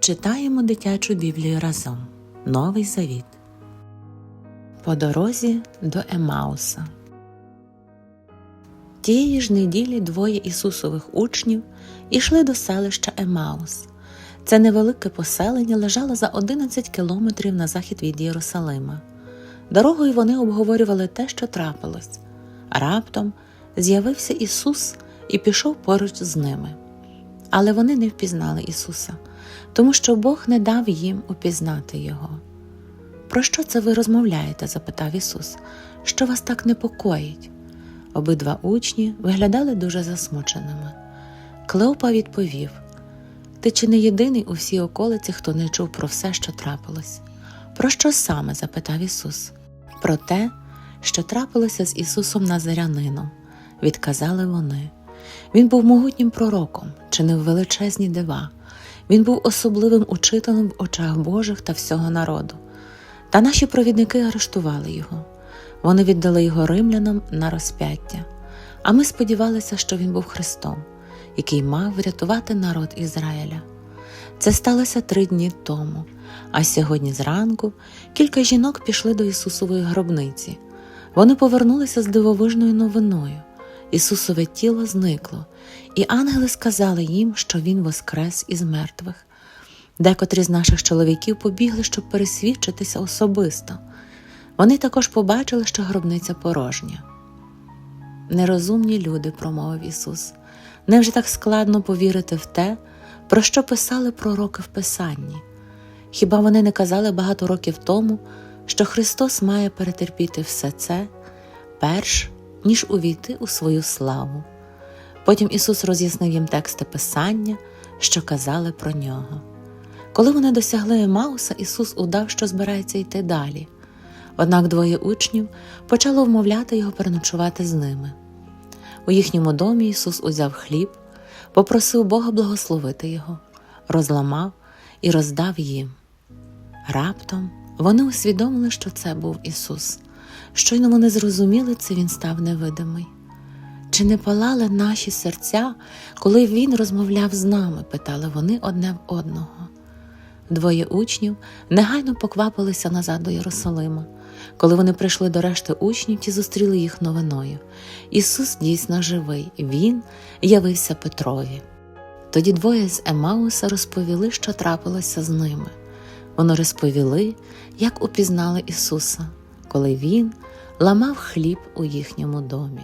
Читаємо дитячу Біблію разом. Новий Завіт. По дорозі до Емауса. Тієї ж неділі двоє Ісусових учнів ішли до селища Емаус. Це невелике поселення лежало за 11 кілометрів на захід від Єрусалима. Дорогою вони обговорювали те, що трапилось. Раптом з'явився Ісус і пішов поруч з ними. Але вони не впізнали Ісуса, тому що Бог не дав їм упізнати Його. Про що це ви розмовляєте? запитав Ісус. Що вас так непокоїть? Обидва учні виглядали дуже засмученими. Клеопа відповів: Ти чи не єдиний у всій околиці, хто не чув про все, що трапилось? Про що саме? запитав Ісус. Про те, що трапилося з Ісусом Назарянином, відказали вони. Він був могутнім пророком, чинив величезні дива. Він був особливим учителем в очах Божих та всього народу. Та наші провідники арештували його. Вони віддали його римлянам на розп'яття. А ми сподівалися, що він був Христом, який мав врятувати народ Ізраїля. Це сталося три дні тому, а сьогодні зранку кілька жінок пішли до Ісусової гробниці. Вони повернулися з дивовижною новиною. Ісусове тіло зникло, і ангели сказали їм, що Він воскрес із мертвих. Декотрі з наших чоловіків побігли, щоб пересвідчитися особисто. Вони також побачили, що гробниця порожня. Нерозумні люди, промовив Ісус. Невже так складно повірити в те, про що писали пророки в Писанні? Хіба вони не казали багато років тому, що Христос має перетерпіти все це, перш ніж увійти у свою славу? Потім Ісус роз'яснив їм тексти Писання, що казали про нього. Коли вони досягли Емауса, Ісус удав, що збирається йти далі. Однак двоє учнів почало вмовляти його переночувати з ними. У їхньому домі Ісус узяв хліб, попросив Бога благословити його, розламав і роздав їм. Раптом вони усвідомили, що це був Ісус. Щойно вони зрозуміли це, Він став невидимий. Чи не палали наші серця, коли Він розмовляв з нами? питали вони одне в одного. Двоє учнів негайно поквапилися назад до Єрусалима. Коли вони прийшли до решти учнів, ті зустріли їх новиною. Ісус дійсно живий, Він явився Петрові. Тоді двоє з Емауса розповіли, що трапилося з ними. Вони розповіли, як упізнали Ісуса, коли Він ламав хліб у їхньому домі.